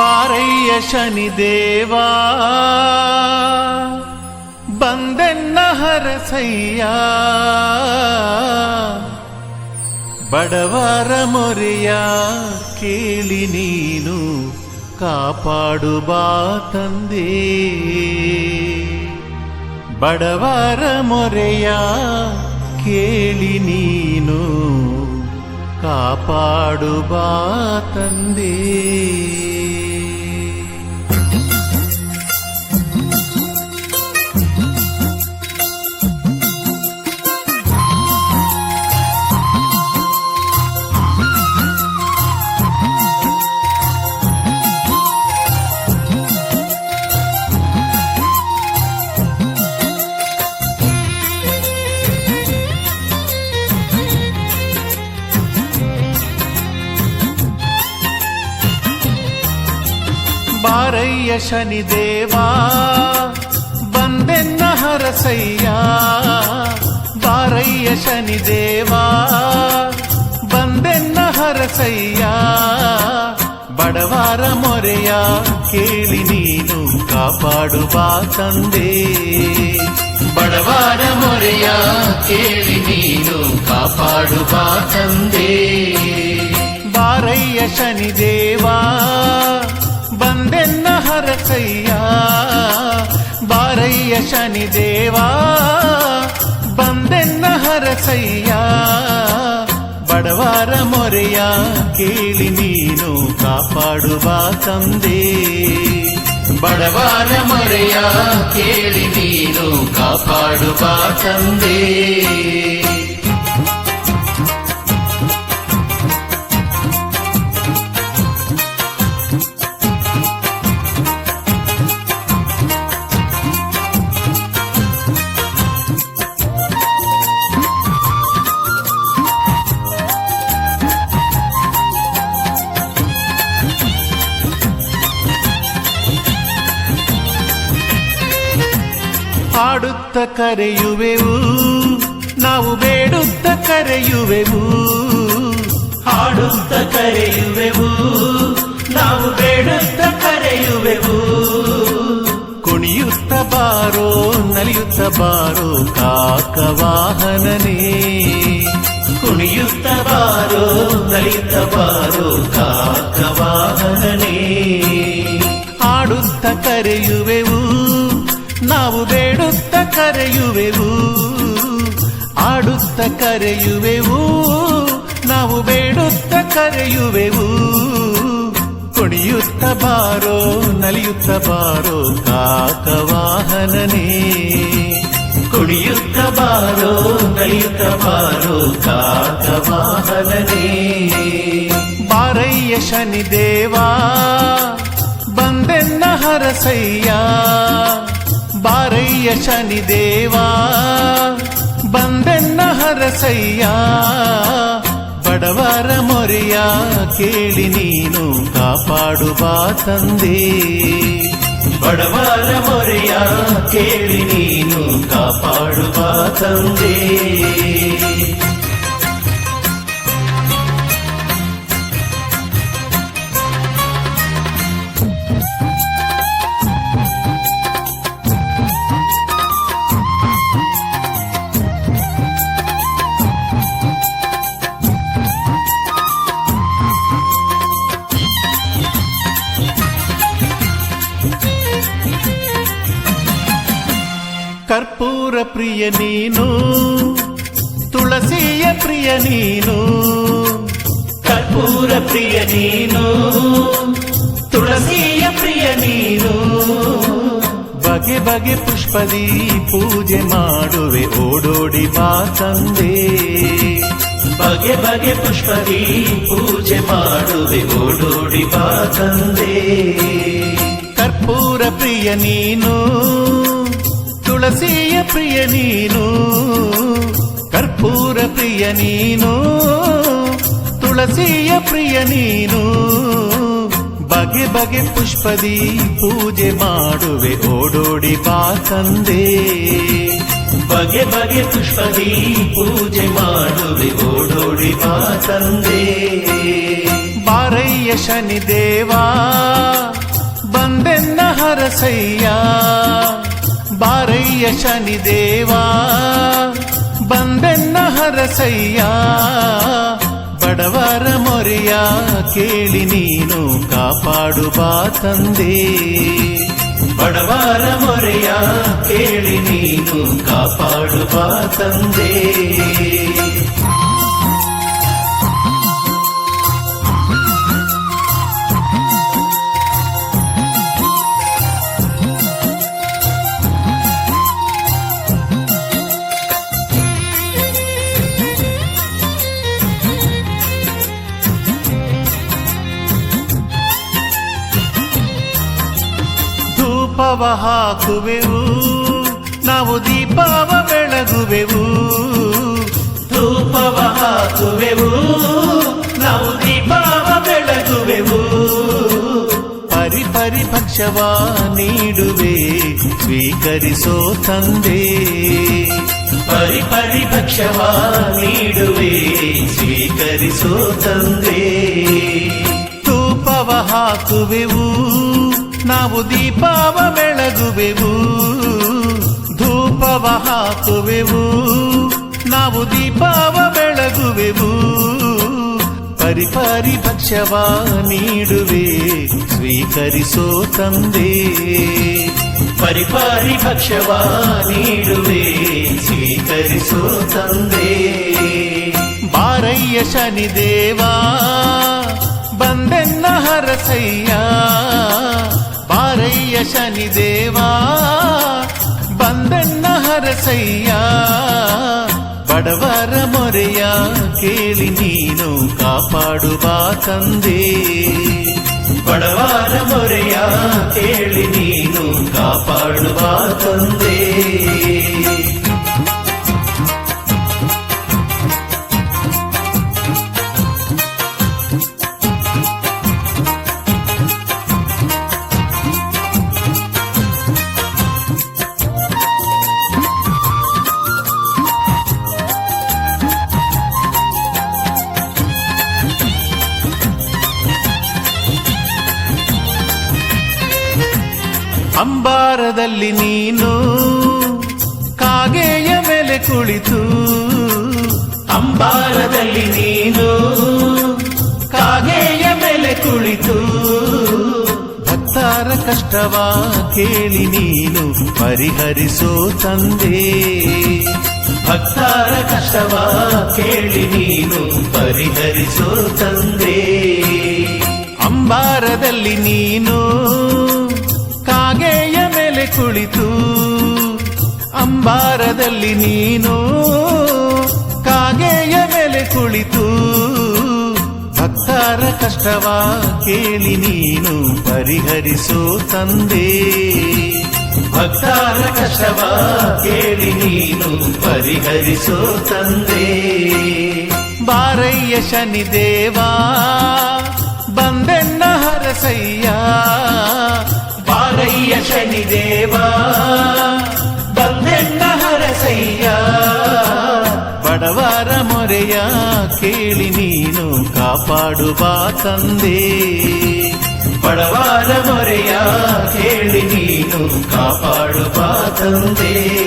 ಬಾರಯ್ಯ ಶನಿದೇವಾ ಬಂದೆನ್ನ ಹರಸಯ್ಯ, ಬಡವರ ಮೊರೆಯ ಕೇಳಿ ನೀನು ಕಾಪಾಡು ಬಾ ತಂದೆ. ಬಡವರ ಮೊರೆಯ ಕೇಳಿ ನೀನು ಕಾಪಾಡು ಬಾ ತಂದೆ. ಬಾರಯ್ಯ ಶನಿದೇವಾ ಬಂದೆನ್ನ ಹರಸಯ್ಯ ಬಾರಯ್ಯ ಶನಿದೇವಾ ಬಂದೆನ್ನ ಹರಸಯ್ಯ ಬಡವರ ಮೊರೆಯ ಕೇಳಿ ನೀನು ಕಾಪಾಡು ಬಾ ತಂದೆ ಬಡವರ ಮೊರೆಯ ಕೇಳಿ ನೀನು ಕಾಪಾಡು ಬಾ ತಂದೆ ಬಾರಯ್ಯ ಶನಿದೇವಾ ಬಂದೆನ್ನ ಹರಸಯ್ಯ ಬಾರಯ್ಯ ಶನಿದೇವಾ, ಬಂದೆನ್ನ ಹರಸಯ್ಯ ಬಡವಾರ ಮೊರೆಯ ಕೇಳಿ ನೀನು ಕಾಪಾಡುವ ತಂದೆ. ಬಡವಾರ ಮೊರೆಯ ಕೇಳಿ ನೀನು ಕಾಪಾಡುವ ತಂದೆ. ಹಾಡುತ್ತ ಕರೆಯುವೆವು, ನಾವು ಬೇಡುತ್ತ ಕರೆಯುವೆವು. ಹಾಡುತ್ತ ಕರೆಯುವೆವು, ನಾವು ಬೇಡುತ್ತ ಕರೆಯುವೆವು. ಕುಣಿಯುತ್ತ ಬಾರೋ, ನಲಿಯುತ್ತ ಬಾರೋ ಕಾಕವಾಹನನೇ ಕುಣಿಯುತ್ತ ಬಾರೋ, ನಲಿಯುತ್ತ ಬಾರೋ ಕಾಕವಾಹನನೇ ಹಾಡುತ್ತ ಕರೆಯುವೆವು, ನಾವು ಬೇಡುತ್ತ ಕರೆಯುವೆವು, ಆಡುತ್ತ ಕರೆಯುವೆವು, ನಾವು ಬೇಡುತ್ತ ಕರೆಯುವೆವು. ಕುಣಿಯುತ್ತ ಬಾರೋ, ನಲಿಯುತ್ತ ಬಾರೋ ಕಾಕವಾಹನನೇ ಕುಣಿಯುತ್ತ ಬಾರೋ, ನಲಿಯುತ್ತ ಬಾರೋ ಕಾಕವಾಹನನೇ ಬಾರಯ್ಯ ಶನಿದೇವಾ, ಬಂದೆನ್ನ ಹರಸಯ್ಯ. ಬಾರಯ್ಯ ಶನಿದೇವಾ ಬಂದೆನ್ನ ಹರಸಯ್ಯ. ಬಡವರ ಮೊರೆಯ ಕೇಳಿ ನೀನು ಕಾಪಾಡು ಬಾ ತಂದೆ. ಬಡವರ ಮೊರೆಯ ಕೇಳಿ ನೀನು ಕಾಪಾಡು ಬಾ ತಂದೆ. ಕರ್ಪೂರ ಪ್ರಿಯ ನೀನು ತುಳಸಿಯ ಪ್ರಿಯ ನೀನು ಕರ್ಪೂರ ಪ್ರಿಯ ನೀನು ತುಳಸಿಯ ಪ್ರಿಯ ನೀನು ಬಗೆ ಬಗೆ ಪುಷ್ಪದಿ ಪೂಜೆ ಮಾಡುವೆ ಓಡೋಡಿ ಬಾ ತಂದೆ ಬಗೆ ಬಗೆ ಪುಷ್ಪದಿ ಪೂಜೆ ಮಾಡುವೆ ಓಡೋಡಿ ಬಾ ತಂದೆ ಕರ್ಪೂರ ಪ್ರಿಯ ನೀನು ತುಳಸಿಯ ಪ್ರಿಯ ನೀನು ಕರ್ಪೂರ ಪ್ರಿಯ ನೀನು ತುಳಸಿಯ ಪ್ರಿಯ ನೀನು ಬಗೆ ಬಗೆ ಪುಷ್ಪದಿ ಪೂಜೆ ಮಾಡುವೆ ಓಡೋಡಿ ಬಾ ತಂದೆ ಬಗೆ ಬಗೆ ಪುಷ್ಪದಿ ಪೂಜೆ ಮಾಡುವೆ ಓಡೋಡಿ ಬಾ ತಂದೆ ಬಾರ ಬಾರಯ್ಯ ಶನಿದೇವಾ ಬಂದೆನ್ನ ಹರಸಯ್ಯ ಬಾರಯ್ಯ ಶನಿದೇವಾ, ಬಂದೆನ್ನ ಹರಸಯ್ಯ, ಬಡವರ ಮೊರೆಯ ಕೇಳಿ ನೀನು ಕಾಪಾಡು ಬಾ ತಂದೆ. ಬಡವರ ಮೊರೆಯ ಕೇಳಿ ನೀನು ಕಾಪಾಡು ಬಾ ತಂದೆ. ಧೂಪವ ಹಾಕುವೆವು ನಾವು ದೀಪವ ಬೆಳಗುವೆವು ಧೂಪವ ಹಾಕುವೆವು ನಾವು ದೀಪವ ಬೆಳಗುವೆವು ಪರಿ ಪರಿ ಭಕ್ಷವ ನೀಡುವೆ ಸ್ವೀಕರಿಸೋ ತಂದೆ ಪರಿ ಪರಿ ಭಕ್ಷವ ನೀಡುವೆ ಸ್ವೀಕರಿಸೋ ತಂದೆ ಧೂಪವ ಹಾಕುವೆವು ನಾವು ದೀಪವ ಬೆಳಗುವೆವು ಧೂಪವ ಹಾಕುವೆವು ನಾವು ದೀಪವ ಬೆಳಗುವೆವು ಪರಿಪಾರಿ ಭಕ್ಷ್ಯವ ನೀಡುವೆ ಸ್ವೀಕರಿಸೋ ತಂದೆ ಪರಿಪಾರಿ ಭಕ್ಷ್ಯವ ನೀಡುವೆ ಸ್ವೀಕರಿಸೋ ತಂದೆ ಬಾರಯ್ಯ ಶನಿದೇವಾ ಬಂದೆನ್ನ ಹರಸಯ್ಯ ಬಾರಯ್ಯ ಶನಿದೇವಾ ಬಂದಣ್ಣ ಹರಸಯ್ಯ. ಬಡವರ ಮೊರೆಯ ಕೇಳಿ ನೀನು ಕಾಪಾಡುವ ತಂದೆ. ಬಡವರ ಮೊರೆಯ ಕೇಳಿ ಅಂಬಾರದಲ್ಲಿ ನೀನು ಕಾಗೆಯ ಮೇಲೆ ಕುಳಿತು, ಅಂಬಾರದಲ್ಲಿ ನೀನು ಕಾಗೆಯ ಮೇಲೆ ಕುಳಿತು. ಭಕ್ತಾರ ಕಷ್ಟವ ಕೇಳಿ ನೀನು ಪರಿಹರಿಸೋ ತಂದೆ. ಭಕ್ತಾರ ಕಷ್ಟವ ಕೇಳಿ ನೀನು ಪರಿಹರಿಸೋ ತಂದೆ. ಅಂಬಾರದಲ್ಲಿ ನೀನು ಮೇಲೆ ಕುಳಿತು ಅಂಬಾರದಲ್ಲಿ ನೀನು ಕಾಗೆಯ ಮೇಲೆ ಕುಳಿತು ಭಕ್ತರ ಕಷ್ಟವ ಕೇಳಿ ನೀನು ಪರಿಹರಿಸೋ ತಂದೆ. ಭಕ್ತರ ಕಷ್ಟವ ಕೇಳಿ ನೀನು ಪರಿಹರಿಸೋ ತಂದೆ. ಬಾರಯ್ಯ ಶನಿದೇವಾ ಬಂದೆನ್ನ ಹರಸಯ್ಯ. ಬಾರಯ್ಯ ಶನಿದೇವಾ ನೀನು ಕಾಪಾಡು ಬಾ ತಂದೆ. ಬಡವರ ಮೊರೆಯ ಕೇಳಿ ನೀನು ಕಾಪಾಡು ಬಾ ತಂದೆ.